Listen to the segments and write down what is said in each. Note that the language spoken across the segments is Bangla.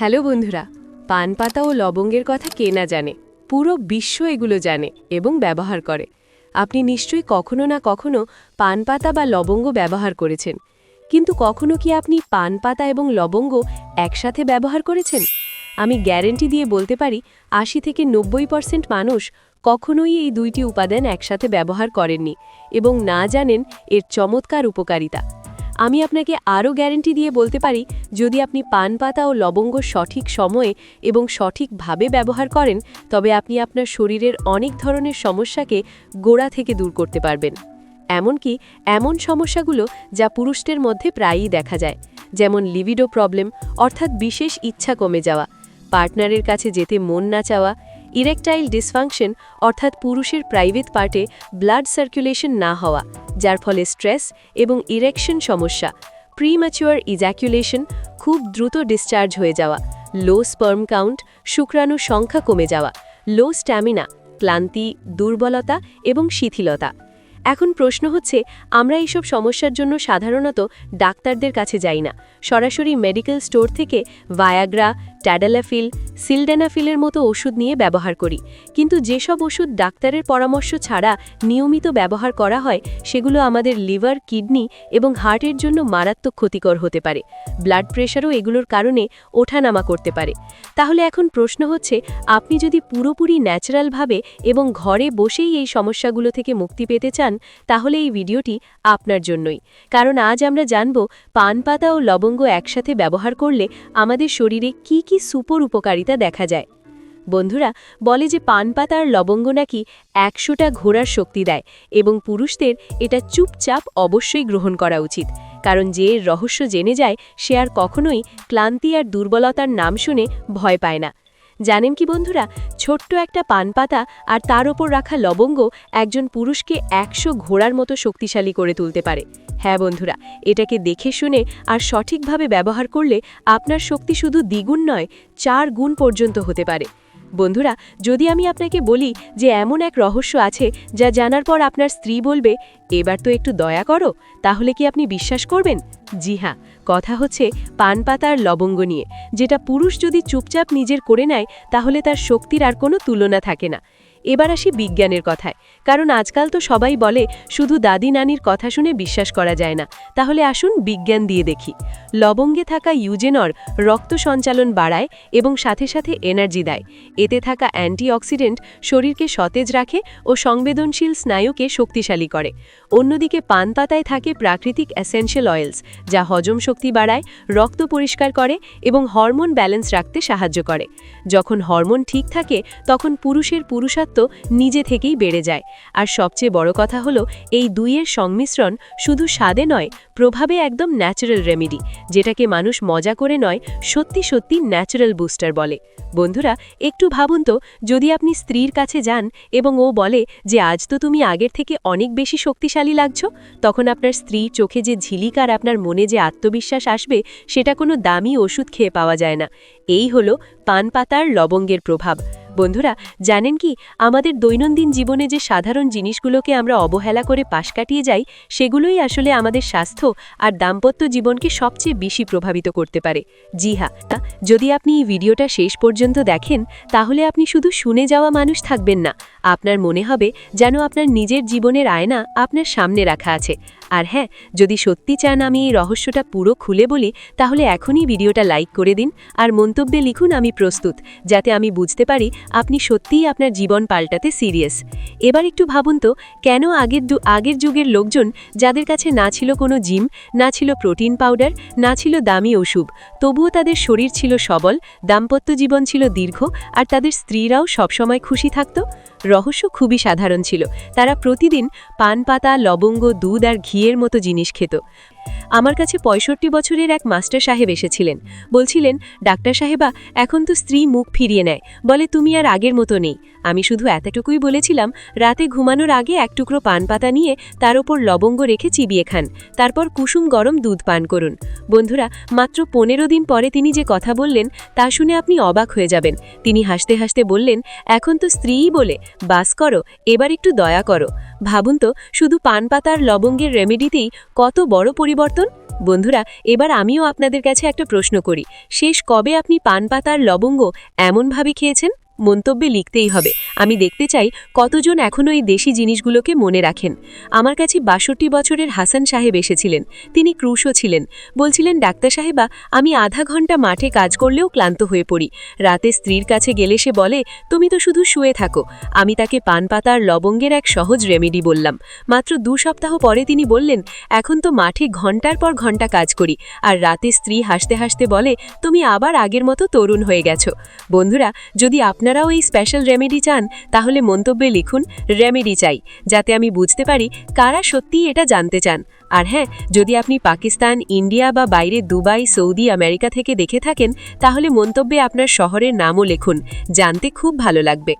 হ্যালো বন্ধুরা, পান পাতা ও লবঙ্গের কথা কে না জানে, পুরো বিশ্ব এগুলো জানে এবং ব্যবহার করে। আপনি নিশ্চয়ই কখনো না কখনো পান পাতা বা লবঙ্গ ব্যবহার করেছেন। কিন্তু কখনো কি আপনি পান পাতা এবং লবঙ্গ একসাথে ব্যবহার করেছেন? আমি গ্যারেন্টি দিয়ে বলতে পারি, আশি থেকে নব্বই পার্সেন্ট মানুষ কখনোই এই দুইটি উপাদান একসাথে ব্যবহার করেননি এবং না জানেন এর চমৎকার উপকারিতা। আমি আপনাকে আরও গ্যারেন্টি দিয়ে বলতে পারি, যদি আপনি পান পাতা ও লবঙ্গ সঠিক সময়ে এবং সঠিকভাবে ব্যবহার করেন, তবে আপনি আপনার শরীরের অনেক ধরনের সমস্যাকে গোড়া থেকে দূর করতে পারবেন। এমনকি এমন সমস্যাগুলো যা পুরুষদের মধ্যে প্রায়ই দেখা যায়, যেমন লিভিডো প্রবলেম, অর্থাৎ বিশেষ ইচ্ছা কমে যাওয়া, পার্টনারের কাছে যেতে মন না চাওয়া ইরেকটাইল ডিসফাংশন অর্থাৎ পুরুষের প্রাইভেট পার্টে ব্লাড সার্কুলেশন না হওয়া, যার ফলে স্ট্রেস এবং ইরেকশন সমস্যা প্রিম্যাচুয়ার ইজ্যাকুলেশন খুব দ্রুত ডিসচার্জ হয়ে যাওয়া, লো স্পার্ম কাউন্ট শুক্রাণুর সংখ্যা কমে যাওয়া, লো স্ট্যামিনা, ক্লান্তি, দুর্বলতা এবং শিথিলতা। এখন প্রশ্ন হচ্ছে, আমরা এইসব সমস্যার জন্য সাধারণত ডাক্তারদের কাছে যাই না। সরাসরি মেডিকেল স্টোর থেকে ভায়াগ্রা ট্যাডালাফিল সিলডেনাফিলের মতো ওষুধ নিয়ে ব্যবহার করি। কিন্তু যেসব ওষুধ ডাক্তারের পরামর্শ ছাড়া নিয়মিত ব্যবহার করা হয়, সেগুলো আমাদের লিভার, কিডনি এবং হার্টের জন্য মারাত্মক ক্ষতিকর হতে পারে। ব্লাড প্রেশারও এগুলোর কারণে ওঠানামা করতে পারে। তাহলে এখন প্রশ্ন হচ্ছে, আপনি যদি পুরোপুরি ন্যাচারালভাবে এবং ঘরে বসেই এই সমস্যাগুলো থেকে মুক্তি পেতে চান, তাহলে এই ভিডিওটি আপনার জন্যই। কারণ আজ আমরা জানব, পান পাতা ও লবঙ্গ একসাথে ব্যবহার করলে আমাদের শরীরে কি কি সুপর উপকারিতা দেখা যায়। বন্ধুরা, বলে যে পান পাতার লবঙ্গ নাকি একশোটা ঘোরার শক্তি দেয় এবং পুরুষদের এটা চুপচাপ অবশ্যই গ্রহণ করা উচিত। কারণ যে রহস্য জেনে যায়, সে আর কখনোই ক্লান্তি আর দুর্বলতার নাম শুনে ভয় পায় না। জানেন কি বন্ধুরা? ছোট্ট একটা পান পাতা আর তার ওপর রাখা লবঙ্গ একজন পুরুষকে একশো ঘোড়ার মতো শক্তিশালী করে তুলতে পারে। হ্যাঁ বন্ধুরা, এটাকে দেখে শুনে আর সঠিকভাবে ব্যবহার করলে আপনার শক্তি শুধু দ্বিগুণ নয়, চার গুণ পর্যন্ত হতে পারে। বন্ধুরা, যদি আমি আপনাকে বলি যে এমন এক রহস্য আছে যা জানার পর আপনার স্ত্রী বলবে, এবার তো একটু দয়া করো, তাহলে কি আপনি বিশ্বাস করবেন? জি হ্যাঁ কথা হচ্ছে পান পাতার লবঙ্গ নিয়ে। যেটা পুরুষ যদি চুপচাপ নিজের করে নেয়, তাহলে তার শক্তির আর কোনো তুলনা থাকে না। এবার আসি বিজ্ঞানের কথায়। কারণ আজকাল তো সবাই বলে, শুধু দাদি নানির কথা শুনে বিশ্বাস করা যায় না। তাহলে আসুন বিজ্ঞান দিয়ে দেখি। লবঙ্গে থাকা ইউজেনর রক্ত সঞ্চালন বাড়ায় এবং সাথে সাথে এনার্জি দেয়। এতে থাকা অ্যান্টিঅক্সিডেন্ট শরীরকে সতেজ রাখে ও সংবেদনশীল স্নায়ুকে শক্তিশালী করে। অন্যদিকে পান পাতায় থাকে প্রাকৃতিক অ্যাসেনশিয়াল অয়েলস, যা হজম শক্তি বাড়ায়, রক্ত পরিষ্কার করে এবং হরমোন ব্যালেন্স রাখতে সাহায্য করে। যখন হরমোন ঠিক থাকে, তখন পুরুষের পুরুষত্ব নিজে থেকেই বেড়ে যায়। আর সবচেয়ে বড় কথা হলো, এই দুইয়ের সংমিশ্রণ শুধু স্বাদে নয়, প্রভাবে একদম ন্যাচারাল রেমেডি যেটাকে মানুষ মজা করে নয়, সত্যি সত্যি ন্যাচারাল বুস্টার বলে। বন্ধুরা, একটু ভাবুন তো, যদি আপনি স্ত্রীর কাছে যান এবং ও বলে যে, আজ তো তুমি আগের থেকে অনেক বেশি শক্তিশালী লাগছো তখন আপনার স্ত্রী চোখে যে ঝিলিকার আপনার মনে যে আত্মবিশ্বাস আসবে, সেটা কোনো দামি ওষুধ খেয়ে পাওয়া যায় না। এই হলো পান পাতার লবঙ্গের প্রভাব। বন্ধুরা, জানেন কি? আমাদের দৈনন্দিন জীবনে যে সাধারণ জিনিসগুলোকে আমরা অবহেলা করে পাশ কাটিয়ে যাই, সেগুলোই আসলে আমাদের স্বাস্থ্য আর দাম্পত্য জীবনকে সবচেয়ে বেশি প্রভাবিত করতে পারে। জি হ্যাঁ যদি আপনি এই ভিডিওটা শেষ পর্যন্ত দেখেন, তাহলে আপনি শুধু শুনে যাওয়া মানুষ থাকবেন না। আপনার মনে হবে যেন আপনার নিজের জীবনের আয়না আপনার সামনে রাখা আছে। আর হ্যাঁ যদি সত্যি চান আমি এই রহস্যটা পুরো খুলে বলি, তাহলে এখনই ভিডিওটা লাইক করে দিন আর মন্তব্যে লিখুন আমি প্রস্তুত, যাতে আমি বুঝতে পারি আপনি সত্যিই আপনার জীবন পাল্টাতে সিরিয়াস। এবার একটু ভাবুন তো, কেন আগের আগের যুগের লোকজন যাদের কাছে না ছিল কোনো জিম, না ছিল প্রোটিন পাউডার, না ছিল দামি ওষুধ, তবুও তাদের শরীর ছিল সবল, দাম্পত্য জীবন ছিল দীর্ঘ আর তাদের স্ত্রীরাও সবসময় খুশি থাকত? রহস্য খুবই সাধারণ ছিল। তারা প্রতিদিন পান পাতা, লবঙ্গ, দুধ আর ঘিয়ের মতো জিনিস খেত। আমার কাছে পঁয়ষট্টি বছরের এক মাস্টার সাহেব এসেছিলেন। বলছিলেন, ডাক্তার সাহেবা, এখন তো স্ত্রী মুখ ফিরিয়ে নেয়। বলে, তুমি আর আগের মতো নেই। আমি শুধু এতটুকুই বলেছিলাম, রাতে ঘুমানোর আগে এক টুকরো পান পাতা নিয়ে তার ওপর লবঙ্গ রেখে চিবিয়ে খান। তারপর কুসুম গরম দুধ পান করুন। বন্ধুরা, মাত্র পনেরো দিন পরে তিনি যে কথা বললেন, তা শুনে আপনি অবাক হয়ে যাবেন। তিনি হাসতে হাসতে বললেন, এখন তো স্ত্রীই বলে, বাস করো, এবার একটু দয়া করো। ভাবুন তো, শুধু পান পাতার লবঙ্গের রেমেডিতেই কত বড় পরিবর্তন বন্ধুরা, এবার আমিও আপনাদের কাছে একটা প্রশ্ন করি। শেষ কবে আপনি পান পাতার লবঙ্গ এমনভাবে খেয়েছেন? মন্তব্যে লিখতেই হবে। আমি দেখতে চাই কতজন এখনও এই দেশি জিনিসগুলোকে মনে রাখেন। আমার কাছে বাষট্টি বছরের হাসান সাহেব এসেছিলেন। তিনি ক্রুশও ছিলেন। বলছিলেন, ডাক্তার সাহেবা, আমি আধা ঘণ্টা মাঠে কাজ করলেও ক্লান্ত হয়ে পড়ি। রাতে স্ত্রীর কাছে গেলে সে বলে, তুমি তো শুধু শুয়ে থাকো। আমি তাকে পান পাতার লবঙ্গের এক সহজ রেমেডি বললাম। মাত্র দু সপ্তাহ পরে তিনি বললেন, এখন তো মাঠে ঘণ্টার পর ঘণ্টা কাজ করি। আর রাতে স্ত্রী হাসতে হাসতে বলে, তুমি আবার আগের মতো তরুণ হয়ে গেছো। বন্ধুরা, যদি আপনারাও এই স্পেশাল রেমেডি চান, তাহলে মন্তব্যে লিখুন রেমেডি চাই যাতে আমি বুঝতে পারি কারা সত্যিই এটা জানতে চান। আর হ্যাঁ যদি আপনি পাকিস্তান, ইন্ডিয়া বা বাইরে দুবাই, সৌদি, আমেরিকা থেকে দেখে থাকেন, তাহলে মন্তব্যে আপনার শহরের নামও লিখুন, জানতে খুব ভালো লাগবে।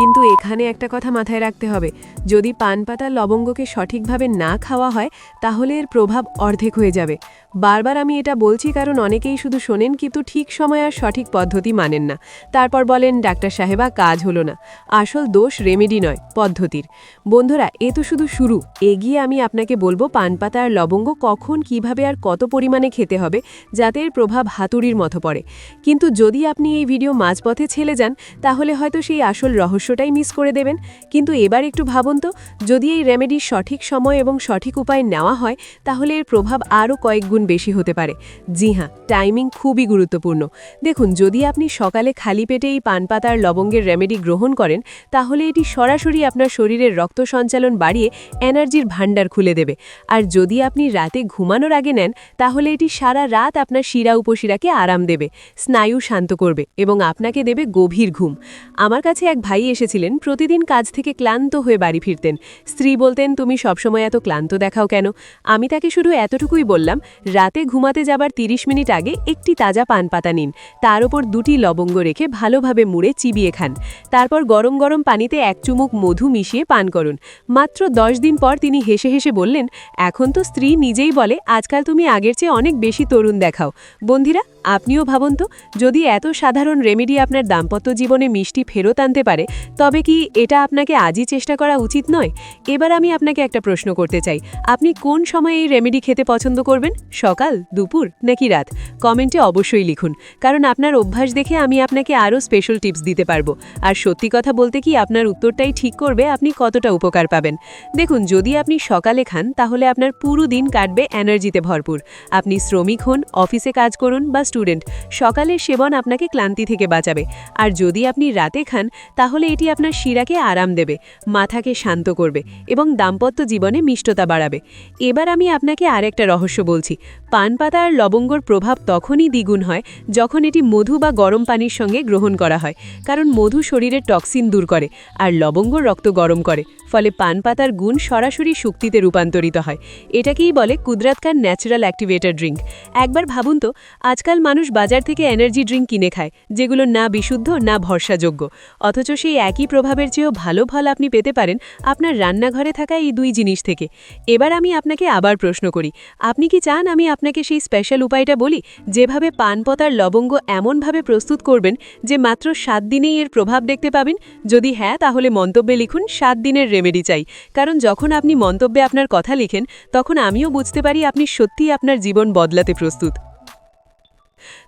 কিন্তু এখানে একটা কথা মাথায় রাখতে হবে। যদি পান পাতা লবঙ্গকে সঠিকভাবে না খাওয়া হয়, তাহলে এর প্রভাব অর্ধেক হয়ে যাবে। বারবার আমি এটা বলছি কারণ অনেকেই শুধু শোনেন কিন্তু ঠিক সময় আর সঠিক পদ্ধতি মানেন না। তারপর বলেন, ডাক্তার সাহেবা, কাজ হলো না। আসল দোষ রেমেডি নয়, পদ্ধতির। বন্ধুরা, এ তো শুধু শুরু। এগিয়ে আমি আপনাকে বলব পান পাতা আর লবঙ্গ কখন, কীভাবে আর কত পরিমাণে খেতে হবে, যাতে এর প্রভাব হাতুড়ির মতো পড়ে। কিন্তু যদি আপনি এই ভিডিও মাঝপথে ছেলে যান, তাহলে হয়তো সেই আসল রহস্যটাই মিস করে দেবেন। কিন্তু এবার একটু ভাবুন তো, যদি এই রেমেডি সঠিক সময় এবং সঠিক উপায় নেওয়া হয়, তাহলে এর প্রভাব আরও কয়েক গুণ বেশি হতে পারে। জি হ্যাঁ টাইমিং খুবই গুরুত্বপূর্ণ। দেখুন, যদি আপনি সকালে খালি পেটে এই পান পাতার লবঙ্গের রেমেডি গ্রহণ করেন, তাহলে এটি সরাসরি আপনার শরীরের রক্ত সঞ্চালন বাড়িয়ে এনার্জির ভাণ্ডার খুলে দেবে। আর যদি আপনি রাতে ঘুমানোর আগে নেন, তাহলে এটি সারা রাত আপনার শিরা উপশিরাকে আরাম দেবে, স্নায়ু শান্ত করবে এবং আপনাকে দেবে গভীর ঘুম। আমার কাছে এক ভাই এসেছিলেন, প্রতিদিন কাজ থেকে ক্লান্ত হয়ে বাড়ি ফিরতেন। স্ত্রী বলতেন, তুমি সবসময় এত ক্লান্ত দেখাও কেন? আমি তাকে শুধু এতটুকুই বললাম, রাতে ঘুমাতে যাবার ৩০ মিনিট আগে একটি তাজা পান পাতা নিন। তার ওপর দুটি লবঙ্গ রেখে ভালোভাবে মুড়ে চিবিয়ে খান। তারপর গরম গরম পানিতে এক চুমুক মধু মিশিয়ে পান করুন। মাত্র দশ দিন পর তিনি হেসে হেসে বললেন, এখন তো স্ত্রী নিজেই বলে, আজকাল তুমি আগের চেয়ে অনেক বেশি তরুণ দেখাও। বন্ধুরা আপনিও ভাবুন তো, যদি এত সাধারণ রেমেডি আপনার দাম্পত্য জীবনে মিষ্টি ফেরত আনতে পারে, তবে কি এটা আপনাকে আজই চেষ্টা করা উচিত নয়? এবার আমি আপনাকে একটা প্রশ্ন করতে চাই। আপনি কোন সময়ে এই রেমেডি খেতে পছন্দ করবেন? সকাল, দুপুর, নাকি রাত? কমেন্টে অবশ্যই লিখুন। কারণ আপনার অভ্যাস দেখে আমি আপনাকে আরও স্পেশাল টিপস দিতে পারব। আর সত্যি কথা বলতে কি আপনার উত্তরটাই ঠিক করবে, আপনি কতটা উপকার পাবেন। দেখুন, যদি আপনি সকালে খান, তাহলে আপনার পুরো দিন কাটবে এনার্জিতে ভরপুর। আপনি শ্রমিক হন অফিসে কাজ করুন বা স্টুডেন্ট সকালের সেবন আপনাকে ক্লান্তি থেকে বাঁচাবে। আর যদি আপনি রাতে খান, তাহলে এটি আপনার শিরাকে আরাম দেবে, মাথাকে শান্ত করবে এবং দাম্পত্য জীবনে মিষ্টতা বাড়াবে। এবার আমি আপনাকে আরেকটা রহস্য বলছি। পান পাতা আর লবঙ্গর প্রভাব তখনই দ্বিগুণ হয় যখন এটি মধু বা গরম পানির সঙ্গে গ্রহণ করা হয়, কারণ মধু শরীরের টক্সিন দূর করে আর লবঙ্গ রক্ত গরম করে, ফলে পান পাতার গুণ সরাসরি শক্তিতে রূপান্তরিত হয়। এটাকেই বলে কুদরাতকার ন্যাচারাল অ্যাক্টিভেটার ড্রিঙ্ক একবার ভাবুন তো, আজকাল মানুষ বাজার থেকে এনার্জি ড্রিঙ্ক কিনে খায়, যেগুলো না বিশুদ্ধ, না ভরসাযোগ্য। অথচ সেই একই প্রভাবের চেয়েও ভালো ফল আপনি পেতে পারেন আপনার রান্নাঘরে থাকা এই দুই জিনিস থেকে। এবার আমি আপনাকে আবার প্রশ্ন করি, আপনি কি চান আমি আপনাকে সেই স্পেশাল উপায়টা বলি, যেভাবে পানপতার লবঙ্গ এমনভাবে প্রস্তুত করবেন যে মাত্র সাত দিনেই এর প্রভাব দেখতে পাবেন? যদি হ্যাঁ তাহলে মন্তব্যে লিখুন, সাত দিনের রেমেডি চাই। কারণ যখন আপনি মন্তব্যে আপনার কথা লিখেন, তখন আমিও বুঝতে পারি আপনি সত্যিই আপনার জীবন বদলাতে প্রস্তুত।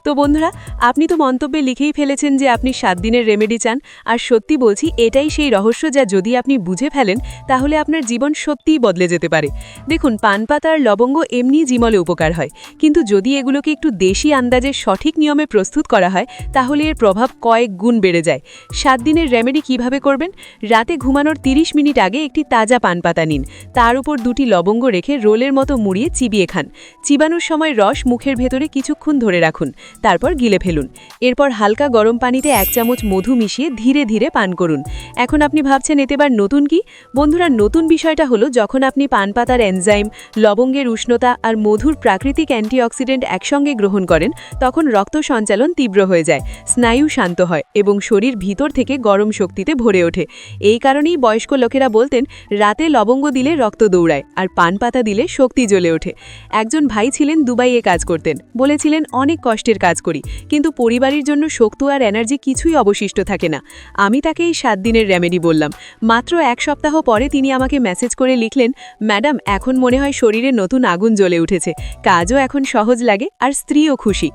তো বন্ধুরা, আপনি তো মন্তব্যে লিখেই ফেলেছেন যে আপনি সাত দিনের রেমেডি চান। আর সত্যি বলছি, এটাই সেই রহস্য যা যদি আপনি বুঝে ফেলেন, তাহলে আপনার জীবন সত্যিই বদলে যেতে পারে। দেখুন পান পাতা আর লবঙ্গ এমনি জিমলে উপকার হয়। কিন্তু যদি এগুলোকে একটু দেশি আন্দাজে সঠিক নিয়মে প্রস্তুত করা হয়, তাহলে এর প্রভাব কয়েক গুণ বেড়ে যায়। সাত দিনের রেমেডি কীভাবে করবেন? রাতে ঘুমানোর 30 মিনিট আগে একটি তাজা পান পাতা নিন। তার উপর দুটি লবঙ্গ রেখে রোলের মতো মুড়িয়ে চিবিয়ে খান। চিবানোর সময় রস মুখের ভেতরে কিছুক্ষণ ধরে রাখুন। তারপর গিলে ফেলুন। এরপর হালকা গরম পানিতে এক চামচ মধু মিশিয়ে ধীরে ধীরে পান করুন। এখন আপনি ভাবছেন, এতে এবার নতুন কি? বন্ধুরা, নতুন বিষয়টা হলো, যখন আপনি পান পাতার এনজাইম, লবঙ্গের উষ্ণতা আর মধুর প্রাকৃতিক অ্যান্টিঅক্সিডেন্ট একসঙ্গে গ্রহণ করেন, তখন রক্ত সঞ্চালন তীব্র হয়ে যায়, স্নায়ু শান্ত হয় এবং শরীর ভিতর থেকে গরম শক্তিতে ভরে ওঠে। এই কারণেই বয়স্ক লোকেরা বলতেন, রাতে লবঙ্গ দিলে রক্ত দৌড়ায় আর পান পাতা দিলে শক্তি জ্বলে ওঠে। একজন ভাই ছিলেন দুবাইয়ে কাজ করতেন, বলেছিলেন, অনেক কষ্টের কাজ করি, কিন্তু পরিবারের জন্য শক্তি আর এনার্জি কিছুই অবশিষ্ট থাকে না। আমি তাকে এই সাত দিনের রেমেডি বললাম। মাত্র এক সপ্তাহ পরে তিনি আমাকে মেসেজ করে লিখলেন ম্যাডাম এখন মনে হয় শরীরে নতুন আগুন জ্বলে উঠেছে। কাজও এখন সহজ লাগে আর স্ত্রীও খুশি।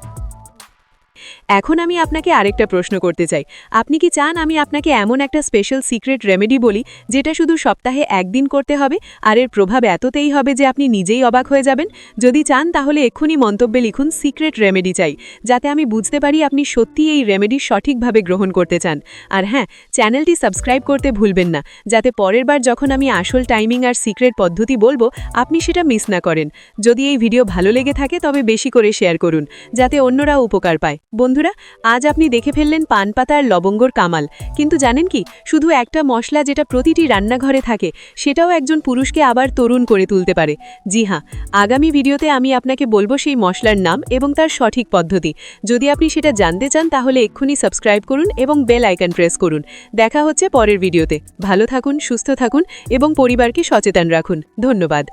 এখন আমি আপনাকে আরেকটা প্রশ্ন করতে চাই। আপনি কি চান আমি আপনাকে এমন একটা স্পেশাল সিক্রেট রেমেডি বলি, যেটা শুধু সপ্তাহে একদিন করতে হবে, আর এর প্রভাব এততেই হবে যে আপনি নিজেই অবাক হয়ে যাবেন? যদি চান তাহলে এক্ষুনি মন্তব্যে লিখুন সিক্রেট রেমেডি চাই, যাতে আমি বুঝতে পারি আপনি সত্যি এই রেমেডি সঠিকভাবে গ্রহণ করতে চান। আর হ্যাঁ চ্যানেলটি সাবস্ক্রাইব করতে ভুলবেন না, যাতে পরের বার যখন আমি আসল টাইমিং আর সিক্রেট পদ্ধতি বলব, আপনি সেটা মিস না করেন। যদি এই ভিডিও ভালো লেগে থাকে তবে বেশি করে শেয়ার করুন, যাতে অন্যরা উপকার পায়। বন্ধুরা, আজ আপনি দেখে ফেললেন পান পাতা আর লবঙ্গর কামাল। কিন্তু জানেন কি, শুধু একটা মশলা যেটা প্রতিটি রান্নাঘরে থাকে, সেটাও একজন পুরুষকে আবার তরুণ করে তুলতে পারে। জি হ্যাঁ আগামী ভিডিওতে আমি আপনাকে বলব সেই মশলার নাম এবং তার সঠিক পদ্ধতি। যদি আপনি সেটা জানতে চান, তাহলে এক্ষুনি সাবস্ক্রাইব করুন এবং বেল আইকন প্রেস করুন। দেখা হচ্ছে পরের ভিডিওতে। ভালো থাকুন, সুস্থ থাকুন এবং পরিবারকে সচেতন রাখুন। ধন্যবাদ।